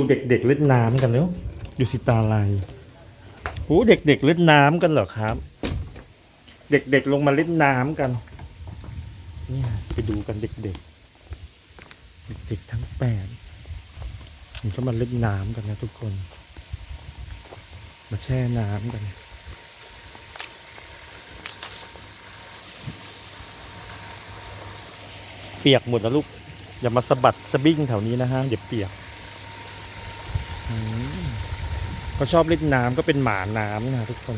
ดูเด็กๆเล่นน้ำกันแล้วดูสิตาลายโอ้เด็กๆเล่นน้ำกันเหรอครับ เด็กๆลงมาเล่นน้ำกันเนี่ยไปดูกันเด็กๆเด็กๆทั้งแปดมันก็มาเล่นน้ำกันนะทุกคน มาแช่น้ำกันเปียกหมดแล้วลูกอย่ามาสะบัดสะบิ้งแถวนี้นะฮะเดี๋ยวเปียก อืมเขาชอบเล่นน้ำก็เป็นหมาน้ำนะทุกคน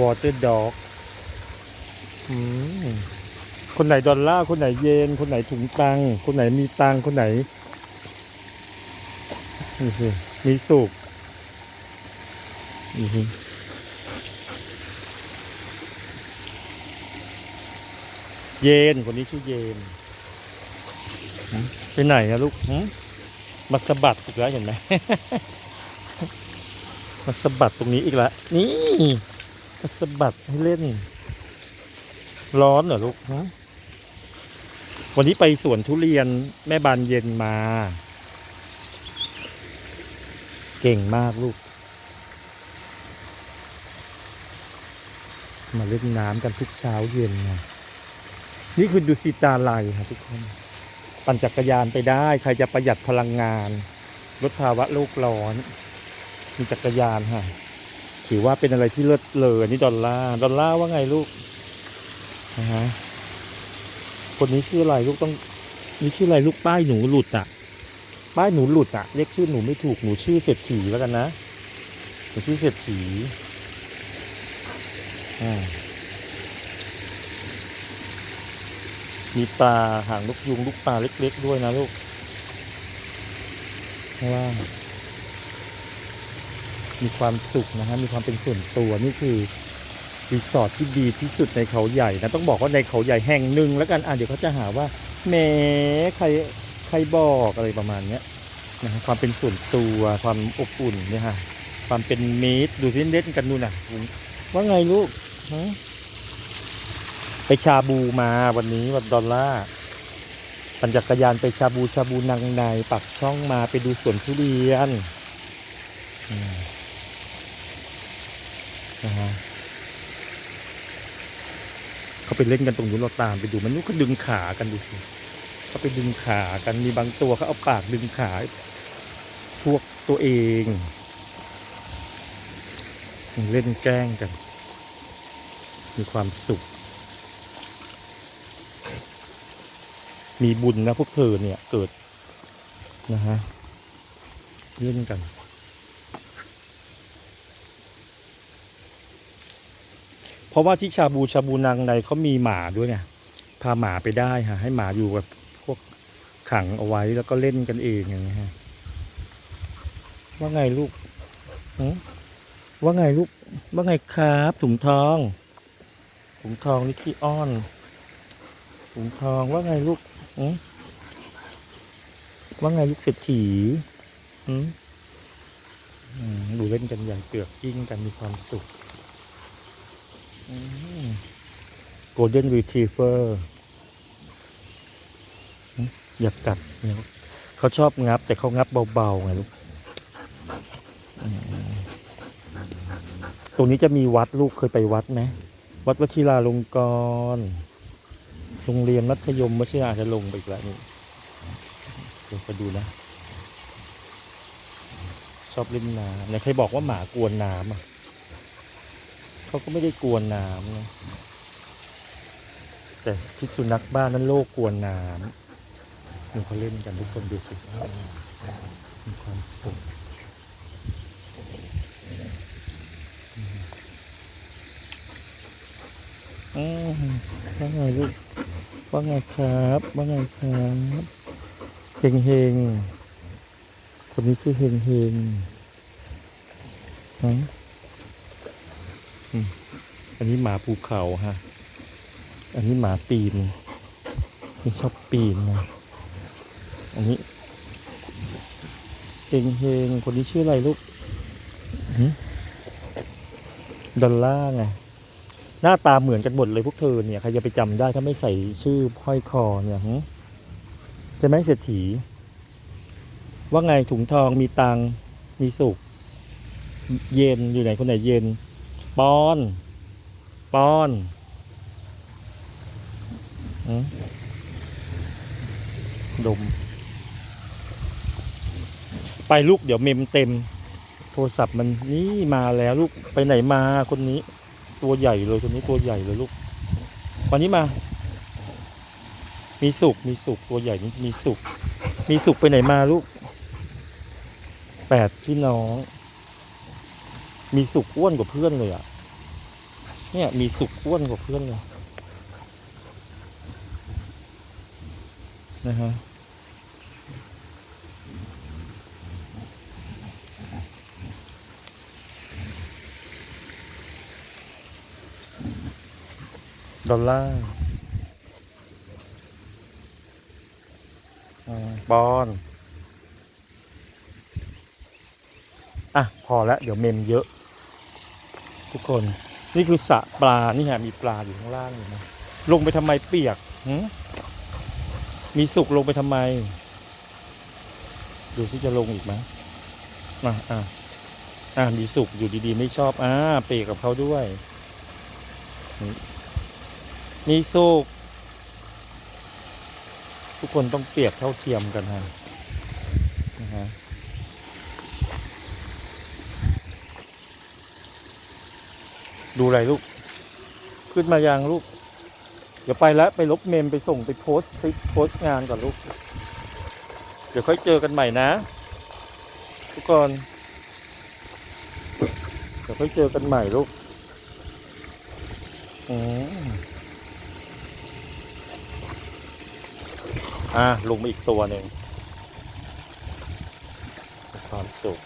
water dog อืมคนไหนดอลลาร์คนไหนเยน คนไหนถุงตัง คนไหนมีตัง คนไหนนี่สิมีสุขนี่สิเยนคนนี้ชื่อเยนไปไหนอะลูก มาสะบัดอีกแล้วเห็นไหมมาสะบัดตรงนี้อีกแล้วนี่มาสะบัดให้เล่น ร้อนเหรอลูกฮะวันนี้ไปสวนทุเรียนแม่บานเย็นมา เก่งมากลูก มาเล่นน้ำกันทุกเช้าเย็นนะนี่คือดูสิตาลายค่ะทุกคน ปั่นจักรยานไปได้ ใครจะประหยัดพลังงาน ลดภาวะโลกร้อน มีจักรยานค่ะ ถือว่าเป็นอะไรที่เลิศเลอนี่ดอลลาร์ดอลลาร์ว่าไงลูกนะฮะคนนี้ชื่ออะไรลูกต้องนี่ชื่ออะไรลูกป้ายหนูหลุดอะ ป้ายหนูหลุดอะเรียกชื่อหนูไม่ถูกหนูชื่อเศรษฐีแล้วกันนะหนูชื่อเศรษฐีอ่า มีปลาหางนกยุงลูกปลาเล็ก ๆ ด้วยนะลูกข้างล่ามีความสุขนะฮะมีความเป็นส่วนตัวนี่คือรีสอร์ทที่ดีที่สุดในเขาใหญ่นะต้องบอกว่าในเขาใหญ่แห่งหนึ่งแล้วกันอะเดี๋ยวเขาจะหาว่าแหมใครใครบอกอะไรประมาณเนี้ยนะฮะความเป็นส่วนตัวความอบอุ่นเนี่ยฮะความเป็นมิตรดูที่เล่นกันดูนะว่าไงลูกฮะ ไปชาบูมาวันนี้วันดอลลาร์ปั่นจักรยานไปชาบูชาบูนางในปักช่องมาไปดูสวนทุเรียนอืมนะฮะเขาไปเล่นกันตรงนู้นเราตามไปดูมันนู้นก็ดึงขากันดูสิเขาไปดึงขากันมีบางตัวเขาเอาปากดึงขาพวกตัวเองเล่นแกล้งกัน มีความสุข มีบุญนะพวกเธอเนี่ยเกิดนะฮะเล่นกัน เพราะว่าที่ชาบูชาบูนางในเขามีหมาด้วยเนี่ยพาหมาไปได้ฮะให้หมาอยู่กับพวกขังเอาไว้แล้วก็เล่นกันเองอย่างเงี้ยฮะว่าไงลูกว่าไงลูกว่าไงครับถุงทองถุงทองนี่ขี้อ้อน ถุงทองว่าไงลูกว่าไงลูกเศรษฐีดูเล่นกันอย่างเปลือกกิ้งกันมีความสุขโกลเด้นรีทรีเฟอร์อยากกัดเนี่ยเขาชอบงับ แต่เขางับเบาๆไงลูกตรงนี้จะมีวัดลูกเคยไปวัดไหมวัดวชิราลงกรณ์ รงเรียนมัธยมมัธยาจะลงไปอีกแล้วนี่เดี๋ยวไปดูนะ ชอบเล่นน้ำไหนใครบอกว่าหมากวนน้ำอะเขาก็ไม่ได้กวนน้ำนะแต่พิษสุนัขบ้านนั้นโลกกวนน้ำนี่เขาเล่นกันทุกคนดูสิมีความสุขอืมว่าไงลูก ว่าไงครับว่าไงครับเฮงเฮงคนนี้ชื่อเฮงเฮงฮะอันนี้หมาภูเขาฮะ อันนี้หมาปีนนี่ชอบปีนนะ อันนี้เฮงเฮงคนนี้ชื่ออะไรลูกดอลล่าไง หน้าตาเหมือนกันหมดเลยพวกเธอเนี่ยใครจะไปจำได้ถ้าไม่ใส่ชื่อห้อยคอเนี่ยหึใช่ไหมเศรษฐี ว่าไงถุงทองมีตังมีสุข เย็นอยู่ไหนคนไหนเย็น ปอนปอนหืมดม ไปลูกเดี๋ยวเมมเต็ม โทรศัพท์มันนี่มาแล้วลูกไปไหนมาคนนี้ ตัวใหญ่เลยคนนี้ตัวใหญ่เลยลูกวันนี้มา มีสุกมีสุกตัวใหญ่นี่มีสุกมีสุกไปไหนมาลูกแปดพี่น้อง มีสุกอ้วนกว่าเพื่อนเลยอะ เนี่ยมีสุกอ้วนกว่าเพื่อนเลยนะฮะ ดอลลาร์อ่าปอนอะ พอแล้ว เดี๋ยวเมมเยอะ ทุกคน นี่คือสระปลา นี่ฮะมีปลาอยู่ข้างล่างอยู่นะลงไปทำไมเปียกมีสุกลงไปทำไม ดูที่จะลงอีกไหมอะอะอะมีสุกอยู่ดีๆ ไม่ชอบ อ่าเปียกกับเขาด้วย มีสุกทุกคนต้องเปียกเท่าเทียมกันฮะนะฮะดูอะไรลูก ขึ้นมายังลูก เดี๋ยวไปแล้วไปลบเมมไปส่งไปโพสต์คลิปโพสต์งานก่อนลูก เดี๋ยวค่อยเจอกันใหม่นะ ทุกคน เดี๋ยวค่อยเจอกันใหม่ลูก อืม อะลงมาอีกตัวหนึ่งความสุข